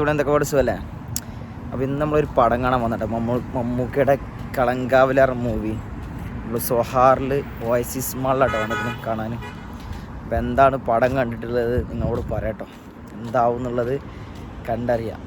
ഇവിടെ എന്തൊക്കെ സുഖല്ലേ? അപ്പോൾ ഇന്ന് നമ്മളൊരു പടം കാണാൻ വന്നിട്ട്. മമ്മൂ മമ്മൂക്കയുടെ കളങ്കാവിലാർ മൂവി. നമ്മൾ സൊഹാറിൽ ഓയസിസ് മാളിലാട്ടോ വന്നിട്ട് കാണാൻ അപ്പോൾ എന്താണ് പടം കണ്ടിട്ടുള്ളത് നിങ്ങളോട് പറയട്ടോ. എന്താവും എന്നുള്ളത് കണ്ടറിയാം.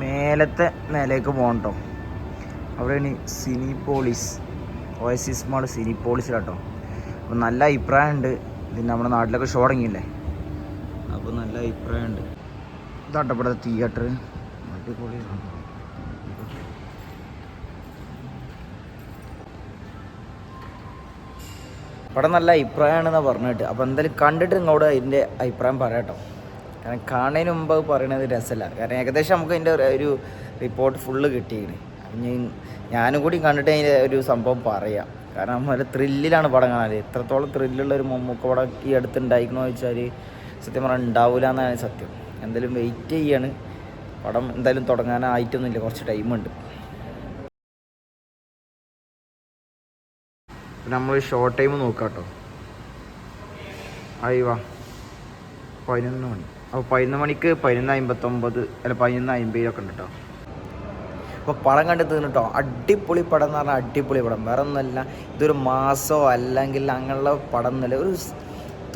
മേലത്തെ നിലയ്ക്ക് പോകണം കേട്ടോ അവിടെയാണ് സിനിപോളിസ് ഓയസിസ് മാൾ സിനി കേട്ടോ അപ്പോൾ നല്ല അഭിപ്രായമുണ്ട്. ഇതിന് നമ്മുടെ നാട്ടിലൊക്കെ ഷോ തുടങ്ങിയില്ലേ? അപ്പോൾ നല്ല അഭിപ്രായമുണ്ട്. ഇതാട്ടോ തിയേറ്റർ അടിപൊളി. ഇവിടെ നല്ല അഭിപ്രായമാണെന്നാണ് പറഞ്ഞിട്ട്. അപ്പോൾ എന്തായാലും കണ്ടിട്ട് നിങ്ങളോട് ഇതിന്റെ അഭിപ്രായം പറയാട്ടോ കാരണം കാണുന്നതിന് മുമ്പ് പറയണത് രസമല്ല. കാരണം ഏകദേശം നമുക്ക് അതിന്റെ ഒരു റിപ്പോർട്ട് ഫുള്ള് കിട്ടിയിന്. ഇനി ഞാനും കൂടി കണ്ടിട്ട് അതിന്റെ ഒരു സംഭവം പറയാം. കാരണം നമ്മൾ ത്രില്ലിലാണ് പടം കാണാൻ. എത്രത്തോളം ത്രില്ലുള്ള ഒരു മമ്മൂക്ക പടം ഈ അടുത്ത് ഉണ്ടായിക്കണോ ചോദിച്ചാൽ സത്യം പറഞ്ഞാൽ ഉണ്ടാവില്ല എന്നാണ് സത്യം. എന്തായാലും വെയിറ്റ് ചെയ്യാണ്. പടം എന്തായാലും തുടങ്ങാനായിട്ടൊന്നുമില്ല കുറച്ച് ടൈമുണ്ട് നമ്മൾ ഷോർട്ട് ടൈം നോക്കാം കേട്ടോ ആയി വാ. പതിനൊന്ന് മണി. അപ്പോൾ പതിനൊന്ന് മണിക്ക് പതിനൊന്ന് അമ്പത്തൊമ്പത് അല്ല പതിനൊന്ന് അമ്പതിലൊക്കെ ഉണ്ട് കേട്ടോ അപ്പോൾ പടം കണ്ടു തീർന്നിട്ടോ അടിപൊളി പടം എന്ന് പറഞ്ഞാൽ അടിപൊളി പടം. വേറെ ഒന്നുമല്ല ഇതൊരു മാസോ അല്ലെങ്കിൽ അങ്ങനെയുള്ള പടം എന്നല്ല ഒരു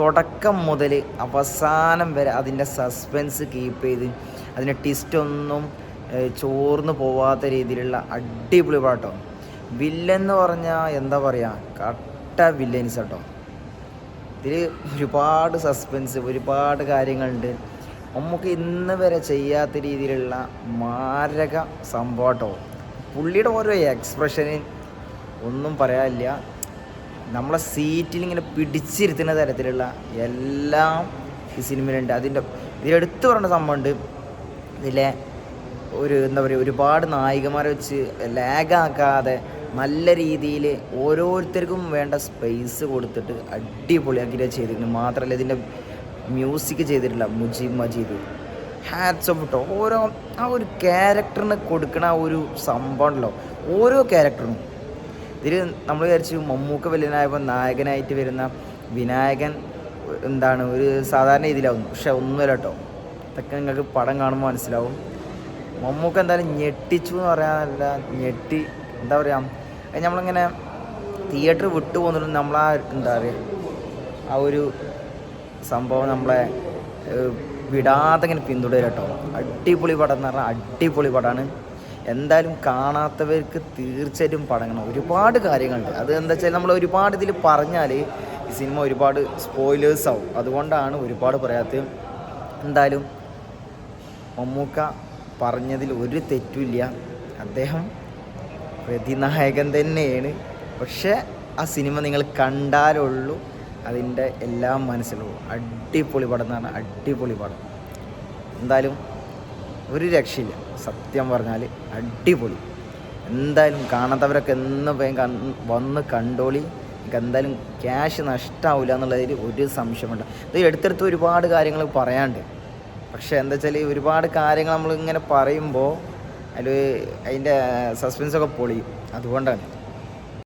തുടക്കം മുതൽ അവസാനം വരെ അതിന്റെ സസ്പെൻസ് കീപ്പ് ചെയ്ത് അതിന്റെ ട്വിസ്റ്റ് ചോർന്നു പോവാത്ത രീതിയിലുള്ള അടിപൊളി പാട്ടോ വില്ലെന്ന് പറഞ്ഞാൽ എന്താ പറയുക കട്ട വില്ലൻസ് കേട്ടോ ഇതിൽ ഒരുപാട് സസ്പെൻസ് ഒരുപാട് കാര്യങ്ങളുണ്ട്. നമുക്ക് ഇന്ന് വരെ ചെയ്യാത്ത രീതിയിലുള്ള മാരക സംഭവട്ടോ പുള്ളിയുടെ ഓരോ എക്സ്പ്രഷന് ഒന്നും പറയാനില്ല. നമ്മളെ സീറ്റിൽ ഇങ്ങനെ പിടിച്ചിരുത്തുന്ന തരത്തിലുള്ള എല്ലാം ഈ സിനിമയിലുണ്ട് അതിന്റെ ഇതിലെടുത്ത് പറയേണ്ട സംഭവമുണ്ട്. ഇതിലെ ഒരു എന്താ പറയുക ഒരുപാട് നായികമാരെ വെച്ച് ലാഗാക്കാതെ നല്ല രീതിയിൽ ഓരോരുത്തർക്കും വേണ്ട സ്പേസ് കൊടുത്തിട്ട് അടിപൊളിയാക്കിയിട്ട് ചെയ്തിട്ടുണ്ട്. മാത്രമല്ല ഇതിന്റെ മ്യൂസിക് ചെയ്തിട്ടില്ല മുജീബ് മജീദ്. ഹാറ്റ്സ് ഓഫ് ഇട്ടോ ഓരോ ആ ഒരു ക്യാരക്ടറിന് കൊടുക്കണ ആ ഒരു സംഭവമുണ്ടല്ലോ ഓരോ ക്യാരക്ടറും ഇതിൽ നമ്മൾ വിചാരിച്ചു മമ്മൂക്ക വലിയനായപ്പോൾ നായകനായിട്ട് വരുന്ന വിനായകൻ എന്താണ് ഒരു സാധാരണ രീതിയിലാവും പക്ഷെ ഒന്നുമില്ല കേട്ടോ ഇതൊക്കെ നിങ്ങൾക്ക് പടം കാണുമ്പോൾ മനസ്സിലാവും. മമ്മൂക്ക എന്തായാലും ഞെട്ടിച്ചു എന്ന് പറയാനല്ല. ഞെട്ടി എന്താ പറയുക അത് നമ്മളിങ്ങനെ തിയേറ്റർ വിട്ടു പോകുന്നിട്ട് നമ്മളാ എന്താ പറയുക ആ ഒരു സംഭവം നമ്മളെ വിടാതെ ഇങ്ങനെ പിന്തുടരും കേട്ടോ. അടിപൊളി പടം എന്ന് പറഞ്ഞാൽ അടിപൊളി പടമാണ് എന്തായാലും കാണാത്തവർക്ക് തീർച്ചയായിട്ടും പടങ്ങണം. ഒരുപാട് കാര്യങ്ങളുണ്ട്. അത് എന്താ വെച്ചാൽ നമ്മൾ ഒരുപാട് ഇതിൽ പറഞ്ഞാൽ ഈ സിനിമ ഒരുപാട് സ്പോയിലേഴ്സ് ആവും. അതുകൊണ്ടാണ് ഒരുപാട് പറയാത്തത്. എന്തായാലും മമ്മൂക്ക പറഞ്ഞതിൽ ഒരു തെറ്റുമില്ല അദ്ദേഹം പ്രതിനായകൻ തന്നെയാണ്. പക്ഷേ ആ സിനിമ നിങ്ങൾ കണ്ടാലുള്ളൂ അതിന്റെ എല്ലാം മനസ്സിലാവും അടിപൊളി പടം എന്നാണ് അടിപൊളി പടം. എന്തായാലും ഒരു രക്ഷയില്ല. സത്യം പറഞ്ഞാൽ അടിപൊളി. എന്തായാലും കാണാത്തവരൊക്കെ എന്ന് പോയി വന്ന് കണ്ടോളി. നിങ്ങൾക്ക് എന്തായാലും ക്യാഷ് നഷ്ടമാവില്ല എന്നുള്ളതിൽ ഒരു സംശയമുണ്ട് ഇത് എടുത്തെടുത്ത് ഒരുപാട് കാര്യങ്ങൾ പറയാണ്ട് പക്ഷേ എന്താ വെച്ചാൽ ഒരുപാട് കാര്യങ്ങൾ നമ്മൾ ഇങ്ങനെ പറയുമ്പോൾ അതിൽ അതിന്റെ സസ്പെൻസൊക്കെ പൊളിയും അതുകൊണ്ടാണ്.